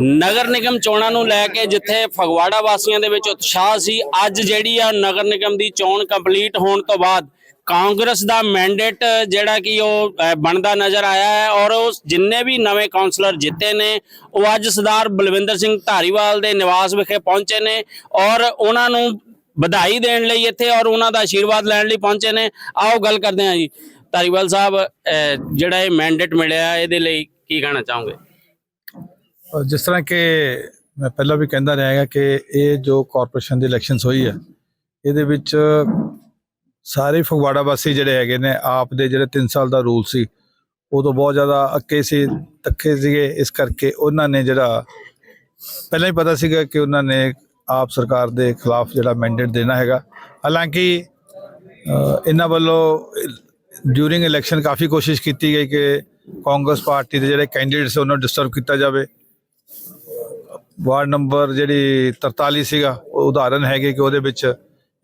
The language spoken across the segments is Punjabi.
ਨਗਰ ਨਿਗਮ ਚੋਣਾਂ ਨੂੰ ਲੈ ਕੇ ਜਿੱਥੇ ਫਗਵਾੜਾ ਵਾਸੀਆਂ ਦੇ ਵਿੱਚ ਉਤਸ਼ਾਹ ਸੀ, ਅੱਜ ਜਿਹੜੀ ਆ ਨਗਰ ਨਿਗਮ ਦੀ ਚੋਣ ਕੰਪਲੀਟ ਹੋਣ ਤੋਂ ਬਾਅਦ ਕਾਂਗਰਸ ਦਾ ਮੈਂਡੇਟ ਜਿਹੜਾ ਕਿ ਉਹ ਬਣਦਾ ਨਜ਼ਰ ਆਇਆ ਹੈ ਔਰ ਉਹ ਜਿੰਨੇ ਵੀ ਨਵੇਂ ਕਾਉਂਸਲਰ ਜਿੱਤੇ ਨੇ, ਉਹ ਅੱਜ ਸਰਦਾਰ ਬਲਵਿੰਦਰ ਸਿੰਘ ਧਾਰੀਵਾਲ ਦੇ ਨਿਵਾਸ ਵਿਖੇ ਪਹੁੰਚੇ ਨੇ ਔਰ ਉਹਨਾਂ ਨੂੰ ਵਧਾਈ ਦੇਣ ਲਈ ਇੱਥੇ ਔਰ ਉਹਨਾਂ ਦਾ ਆਸ਼ੀਰਵਾਦ ਲੈਣ ਲਈ ਪਹੁੰਚੇ ਨੇ। ਆਓ ਗੱਲ ਕਰਦੇ ਹਾਂ ਜੀ। ਧਾਰੀਵਾਲ ਸਾਹਿਬ ਜਿਹੜਾ ਇਹ ਮੈਂਡੇਟ ਮਿਲਿਆ, ਇਹਦੇ ਲਈ ਕੀ ਕਹਿਣਾ ਚਾਹੋਗੇ? ਜਿਸ ਤਰ੍ਹਾਂ ਕਿ ਮੈਂ ਪਹਿਲਾਂ ਵੀ ਕਹਿੰਦਾ ਰਿਹਾ ਹਾਂ ਕਿ ਇਹ ਜੋ ਕਾਰਪੋਰੇਸ਼ਨ ਦੀ ਇਲੈਕਸ਼ਨਸ ਹੋਈ ਹੈ ਇਹਦੇ ਵਿੱਚ ਸਾਰੇ ਫਗਵਾੜਾ ਵਾਸੀ ਜਿਹੜੇ ਹੈਗੇ ਨੇ, ਆਪ ਦੇ ਜਿਹੜੇ 3 ਸਾਲ ਦਾ ਰੂਲ ਸੀ, ਉਹ ਤੋਂ ਬਹੁਤ ਜ਼ਿਆਦਾ ਅੱਕੇ ਸੀ ਤੱਕੇ ਸੀਗੇ, ਇਸ ਕਰਕੇ ਉਹਨਾਂ ਨੇ ਜਿਹੜਾ ਪਹਿਲਾਂ ਹੀ ਪਤਾ ਸੀਗਾ ਕਿ ਉਹਨਾਂ ਨੇ ਆਪ ਸਰਕਾਰ ਦੇ ਖਿਲਾਫ ਜਿਹੜਾ ਮੈਂਡੇਟ ਦੇਣਾ ਹੈਗਾ। ਹਾਲਾਂਕਿ ਇਹਨਾਂ ਵੱਲੋਂ ਡਿਊਰਿੰਗ ਇਲੈਕਸ਼ਨ ਕਾਫੀ ਕੋਸ਼ਿਸ਼ ਕੀਤੀ ਗਈ ਕਿ ਕਾਂਗਰਸ ਪਾਰਟੀ ਦੇ ਜਿਹੜੇ ਕੈਂਡੀਡੇਟਸ ਉਹਨਾਂ ਨੂੰ ਡਿਸਟਰਬ ਕੀਤਾ ਜਾਵੇ। ਵਾਰਡ ਨੰਬਰ ਜਿਹੜੀ 43 ਸੀਗਾ, ਉਹ ਉਦਾਹਰਨ ਹੈਗੇ ਕਿ ਉਹਦੇ ਵਿੱਚ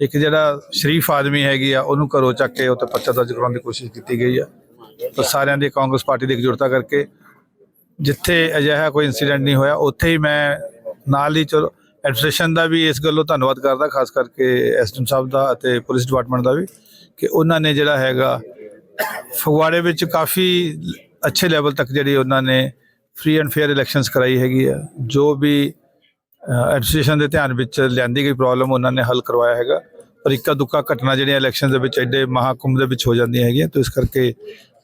ਇੱਕ ਜਿਹੜਾ ਸ਼ਰੀਫ ਆਦਮੀ ਹੈਗੀ ਆ, ਉਹਨੂੰ ਘਰੋਂ ਚੱਕ ਕੇ ਉੱਤੇ ਪਰਚਾ ਦਰਜ ਕਰਾਉਣ ਦੀ ਕੋਸ਼ਿਸ਼ ਕੀਤੀ ਗਈ ਆ। ਤਾਂ ਸਾਰਿਆਂ ਦੀ ਕਾਂਗਰਸ ਪਾਰਟੀ ਦੀ ਇਕਜੁੱਟਤਾ ਕਰਕੇ ਜਿੱਥੇ ਅਜਿਹਾ ਕੋਈ ਇਨਸੀਡੈਂਟ ਨਹੀਂ ਹੋਇਆ, ਉੱਥੇ ਹੀ ਮੈਂ ਨਾਲ ਹੀ ਚਲੋ ਐਡਮਿਨਿਸਟ੍ਰੇਸ਼ਨ ਦਾ ਵੀ ਇਸ ਗੱਲੋਂ ਧੰਨਵਾਦ ਕਰਦਾ, ਖਾਸ ਕਰਕੇ ਐਸਡੀਐਮ ਸਾਹਿਬ ਦਾ ਅਤੇ ਪੁਲਿਸ ਡਿਪਾਰਟਮੈਂਟ ਦਾ ਵੀ, ਕਿ ਉਹਨਾਂ ਨੇ ਜਿਹੜਾ ਹੈਗਾ, ਫਗਵਾੜੇ ਵਿੱਚ ਕਾਫੀ ਅੱਛੇ ਲੈਵਲ ਤੱਕ ਜਿਹੜੀ ਉਹਨਾਂ ਨੇ ਫ੍ਰੀ ਐਂਡ ਫੇਅਰ ਇਲੈਕਸ਼ਨਸ ਕਰਾਈ ਹੈਗੀ ਆ। ਜੋ ਵੀ ਐਡਮਿਨਿਸਟ੍ਰੇਸ਼ਨ ਦੇ ਧਿਆਨ ਵਿੱਚ ਲਿਆਂਦੀ ਗਈ ਪ੍ਰੋਬਲਮ ਉਹਨਾਂ ਨੇ ਹੱਲ ਕਰਵਾਇਆ ਹੈਗਾ। ਪਰ ਇੱਕਾ ਦੁੱਕਾ ਘਟਨਾ ਜਿਹੜੀਆਂ ਇਲੈਕਸ਼ਨ ਦੇ ਵਿੱਚ ਐਡੇ ਮਹਾਕੁੰਭ ਦੇ ਵਿੱਚ ਹੋ ਜਾਂਦੀਆਂ ਹੈਗੀਆਂ ਤਾਂ ਇਸ ਕਰਕੇ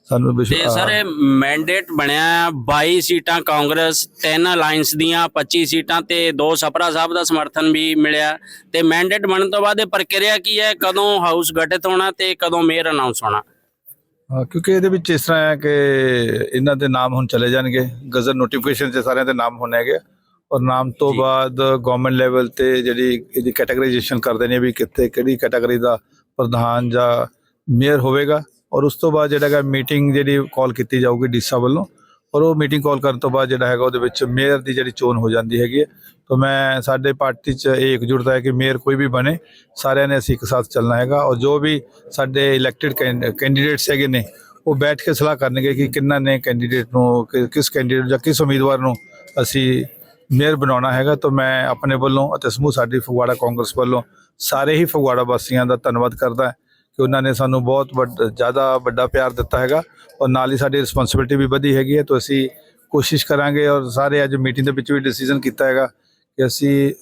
ਸਾਨੂੰ ਤੇ ਵਿਸ਼ਵਾਸ ਸਰ ਇਹ ਮੈਂਡੇਟ ਬਣਿਆ 22 ਸੀਟਾਂ ਕਾਂਗਰਸ ਤਿੰਨ ਅਲਾਈਅੰਸ ਦੀਆਂ 25 ਸੀਟਾਂ ਤੇ ਦੋ ਸਪਰਾ ਸਾਹਿਬ ਦਾ ਸਮਰਥਨ ਵੀ ਮਿਲਿਆ। ਤੇ ਮੈਂਡੇਟ ਬਣਨ ਤੋਂ ਬਾਅਦ ਇਹ ਪ੍ਰਕਿਰਿਆ ਕੀ ਹੈ? ਕਦੋਂ ਹਾਊਸ ਗਠਿਤ ਹੋਣਾ ਤੇ ਕਦੋਂ ਮੇਅਰ ਅਨਾਉਂਸ ਹੋਣਾ? ਹਾਂ ਕਿਉਂਕਿ ਇਹਦੇ ਵਿੱਚ ਇਸ ਤਰ੍ਹਾਂ ਹੈ ਕਿ ਇਹਨਾਂ ਦੇ ਨਾਮ ਹੁਣ ਚਲੇ ਜਾਣਗੇ। ਗਜ਼ਰ ਨੋਟੀਫਿਕੇਸ਼ਨ 'ਚ ਸਾਰਿਆਂ ਦੇ ਨਾਮ ਹੋਣੇ ਹੈਗੇ ਔਰ ਨਾਮ ਤੋਂ। ਬਾਅਦ ਗਵਰਨਮੈਂਟ ਲੈਵਲ ਤੇ ਜਿਹੜੀ ਇਹਦੀ ਕੈਟਾਗਰਾਈਜੇਸ਼ਨ ਕਰਦੇ ਨੇ ਵੀ ਕਿੱਥੇ ਕਿਹੜੀ ਕੈਟਾਗਰੀ ਦਾ ਪ੍ਰਧਾਨ ਜਾਂ ਮੇਅਰ ਹੋਵੇਗਾ। ਔਰ ਉਸ ਤੋਂ ਬਾਅਦ ਜਿਹੜਾ ਹੈਗਾ ਮੀਟਿੰਗ ਜਿਹੜੀ ਕਾਲ ਕੀਤੀ ਜਾਊਗੀ ਡੀਸਾ ਵੱਲੋਂ ਔਰ ਉਹ ਮੀਟਿੰਗ ਕਾਲ ਕਰਨ ਤੋਂ ਬਾਅਦ ਜਿਹੜਾ ਹੈਗਾ ਉਹਦੇ ਵਿੱਚ ਮੇਅਰ ਦੀ ਜਿਹੜੀ ਚੋਣ ਹੋ ਜਾਂਦੀ ਹੈਗੀ ਹੈ। ਤਾਂ ਮੈਂ ਸਾਡੇ ਪਾਰਟੀ 'ਚ ਇਹ ਇਕਜੁੱਟਤਾ ਹੈ ਕਿ ਮੇਅਰ ਕੋਈ ਵੀ ਬਣੇ, ਸਾਰਿਆਂ ਨੇ ਅਸੀਂ ਇੱਕ ਸਾਥ ਚੱਲਣਾ ਹੈਗਾ ਔਰ ਜੋ ਵੀ ਸਾਡੇ ਇਲੈਕਟਿਡ ਕੈਂਡੀਡੇਟਸ ਹੈਗੇ ਨੇ, ਉਹ ਬੈਠ ਕੇ ਸਲਾਹ ਕਰਨਗੇ ਕਿ ਕਿੰਨਾ ਨੇ ਕੈਂਡੀਡੇਟ ਨੂੰ, ਕਿ- ਕਿਸ ਕੈਂਡੀਡੇਟ ਜਾਂ ਕਿਸ ਉਮੀਦਵਾਰ ਨੂੰ ਅਸੀਂ ਮੇਅਰ ਬਣਾਉਣਾ ਹੈਗਾ। ਤਾਂ ਮੈਂ ਆਪਣੇ ਵੱਲੋਂ ਅਤੇ ਸਮੂਹ ਸਾਡੀ ਫਗਵਾੜਾ ਕਾਂਗਰਸ ਵੱਲੋਂ ਸਾਰੇ ਹੀ ਫਗਵਾੜਾ ਵਾਸੀਆਂ ਦਾ ਧੰਨਵਾਦ ਕਰਦਾ। ਕਿ ਉਹਨਾਂ ਨੇ ਸਾਨੂੰ ਬਹੁਤ ਵੱਡ- ਜ਼ਿਆਦਾ ਵੱਡਾ ਪਿਆਰ ਦਿੱਤਾ ਹੈਗਾ ਔਰ ਨਾਲ ਹੀ ਸਾਡੀ ਰਿਸਪੌਂਸਿਬਿਲਟੀ ਵੀ ਵਧੀ ਹੈਗੀ ਹੈ ਤਾਂ ਅਸੀਂ ਕੋਸ਼ਿਸ਼ ਕਰਾਂਗੇ ਔਰ ਸਾਰੇ ਅੱਜ ਮੀਟਿੰਗ ਦੇ ਵਿੱਚ ਵੀ ਡਿਸੀਜਨ ਕੀਤਾ ਹੈਗਾ ਕਿ ਅਸੀਂ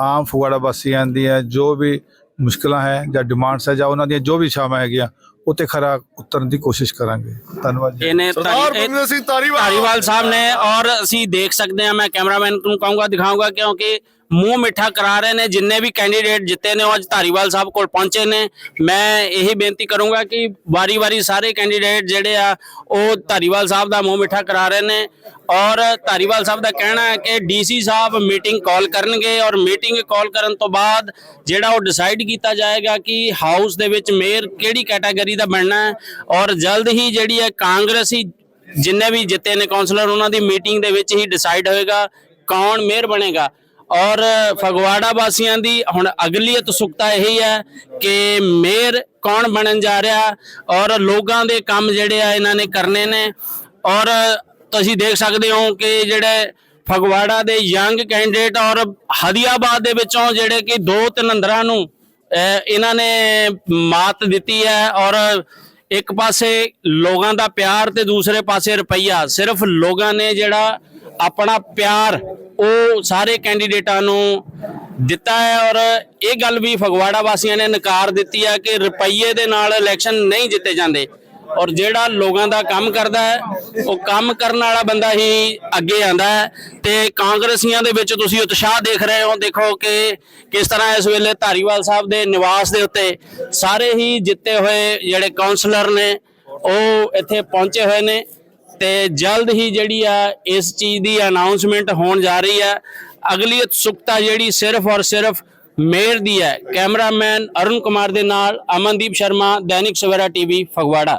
ਆਮ ਫਗਵਾੜਾ ਵਾਸੀਆਂ ਦੀਆਂ ਜੋ ਵੀ ਮੁਸ਼ਕਲਾਂ ਹੈ ਜਾਂ ਡਿਮਾਂਡਸ ਹੈ ਜਾਂ ਉਹਨਾਂ ਦੀਆਂ ਜੋ ਵੀ ਇਛਾਵਾਂ ਹੈਗੀਆਂ ਉਹ ਤੇ ਖਰਾ ਉਤਰਨ ਦੀ ਕੋਸ਼ਿਸ਼ ਕਰਾਂਗੇ। ਧੰਨਵਾਦ ਜੀ। ਇਹਨੇ ਧਾਰੀਵਾਲ ਸਾਹਿਬ ਨੇ ਔਰ ਅਸੀਂ ਦੇਖ ਸਕਦੇ ਹਾਂ ਮੈਂ ਕੈਮਰਾਮੈਨ ਨੂੰ ਕਹੂੰਗਾ ਦਿਖਾਊਂਗਾ ਕਿਉਂਕਿ ਮੂੰਹ ਮਿੱਠਾ ਕਰਾ ਰਹੇ ਨੇ, ਜਿੰਨੇ ਵੀ ਕੈਂਡੀਡੇਟ ਜਿੱਤੇ ਨੇ, ਉਹ ਅੱਜ ਧਾਰੀਵਾਲ ਸਾਹਿਬ ਕੋਲ ਪਹੁੰਚੇ ਨੇ। ਮੈਂ ਇਹੀ ਬੇਨਤੀ ਕਰੂੰਗਾ ਕਿ ਵਾਰੀ-ਵਾਰੀ ਸਾਰੇ ਕੈਂਡੀਡੇਟ ਜਿਹੜੇ ਆ, ਉਹ ਧਾਰੀਵਾਲ ਸਾਹਿਬ ਦਾ ਮੂੰਹ ਮਿੱਠਾ ਕਰਾ ਰਹੇ ਨੇ। ਔਰ ਧਾਰੀਵਾਲ ਸਾਹਿਬ ਦਾ ਕਹਿਣਾ ਹੈ ਕਿ ਡੀਸੀ ਸਾਹਿਬ ਮੀਟਿੰਗ ਕਾਲ ਕਰਨਗੇ ਔਰ ਮੀਟਿੰਗ ਕਾਲ ਕਰਨ ਤੋਂ ਬਾਅਦ ਜਿਹੜਾ ਉਹ ਡਿਸਾਈਡ ਕੀਤਾ ਜਾਏਗਾ ਕਿ ਹਾਊਸ ਦੇ ਵਿੱਚ ਮੇਅਰ ਕਿਹੜੀ ਕੈਟਾਗਰੀ ਦਾ ਬਣਨਾ ਹੈ। ਔਰ ਜਲਦ ਹੀ ਜਿਹੜੀ ਹੈ ਕਾਂਗਰਸੀ ਜਿੰਨੇ ਵੀ ਜਿੱਤੇ ਨੇ ਕਾਉਂਸਲਰ ਉਹਨਾਂ ਦੀ ਮੀਟਿੰਗ ਦੇ ਵਿੱਚ ਹੀ ਡਿਸਾਈਡ ਹੋਏਗਾ ਕੌਣ ਮੇਅਰ ਬਣੇਗਾ। ਔਰ ਫਗਵਾੜਾ ਵਾਸੀਆਂ ਦੀ ਹੁਣ ਅਗਲੀ ਉਤਸੁਕਤਾ ਇਹੀ ਹੈ ਕਿ ਮੇਅਰ ਕੌਣ ਬਣਨ ਜਾ ਰਿਹਾ ਔਰ ਲੋਕਾਂ ਦੇ ਕੰਮ ਜਿਹੜੇ ਆ ਇਹਨਾਂ ਨੇ ਕਰਨੇ ਨੇ। ਔਰ ਤੁਸੀਂ ਦੇਖ ਸਕਦੇ ਹੋ ਕਿ ਜਿਹੜੇ ਫਗਵਾੜਾ ਦੇ ਯੰਗ ਕੈਂਡੀਡੇਟ ਔਰ ਹਦੀਆਬਾਦ ਦੇ ਵਿੱਚੋਂ ਜਿਹੜੇ ਕਿ ਦੋ ਤਨੰਦਰਾਂ ਨੂੰ ਇਹਨਾਂ ਨੇ ਮਾਤ ਦਿੱਤੀ ਹੈ ਔਰ ਇੱਕ ਪਾਸੇ ਲੋਕਾਂ ਦਾ ਪਿਆਰ ਤੇ ਦੂਸਰੇ ਪਾਸੇ ਰੁਪਈਆ। ਸਿਰਫ ਲੋਕਾਂ ਨੇ ਜਿਹੜਾ ਆਪਣਾ ਪਿਆਰ ਉਹ ਸਾਰੇ ਕੈਂਡੀਡੇਟਾਂ ਨੂੰ ਦਿੱਤਾ ਹੈ ਔਰ ਇਹ ਗੱਲ ਵੀ ਫਗਵਾੜਾ ਵਾਸੀਆਂ ਨੇ ਨਕਾਰ ਦਿੱਤੀ ਹੈ ਕਿ ਰੁਪਈਏ ਦੇ ਨਾਲ ਇਲੈਕਸ਼ਨ ਨਹੀਂ ਜਿੱਤੇ ਜਾਂਦੇ। ਔਰ ਜਿਹੜਾ ਲੋਕਾਂ ਦਾ ਕੰਮ ਕਰਦਾ ਹੈ, ਉਹ ਕੰਮ ਕਰਨ ਵਾਲਾ ਬੰਦਾ ਹੀ ਅੱਗੇ ਆਂਦਾ ਹੈ ਤੇ ਕਾਂਗਰਸੀਆਂ ਦੇ ਵਿੱਚ ਤੁਸੀਂ ਉਤਸ਼ਾਹ ਦੇਖ ਰਹੇ ਹੋ, ਦੇਖੋ ਕਿ ਕਿਸ ਤਰ੍ਹਾਂ ਇਸ ਵੇਲੇ ਧਾਰੀਵਾਲ ਸਾਹਿਬ ਦੇ ਨਿਵਾਸ ਦੇ ਉੱਤੇ ਸਾਰੇ ਹੀ ਜਿੱਤੇ ਹੋਏ ਜਿਹੜੇ ਕਾਉਂਸਲਰ ਨੇ, ਉਹ ਇੱਥੇ ਪਹੁੰਚੇ ਹੋਏ ਨੇ। ਤੇ ਜਲਦ ਹੀ ਜਿਹੜੀ ਆ ਇਸ ਚੀਜ਼ ਦੀ ਅਨਾਉਂਸਮੈਂਟ ਹੋਣ ਜਾ ਰਹੀ ਹੈ ਅਗਲੀ ਉਤਸੁਕਤਾ ਜਿਹੜੀ ਸਿਰਫ ਔਰ ਸਿਰਫ ਮੇਅਰ ਦੀ ਹੈ। ਕੈਮਰਾਮੈਨ ਅਰੁਣ ਕੁਮਾਰ ਦੇ ਨਾਲ ਅਮਨਦੀਪ ਸ਼ਰਮਾ, ਦੈਨਿਕ ਸਵੇਰਾ ਟੀਵੀ, ਫਗਵਾੜਾ।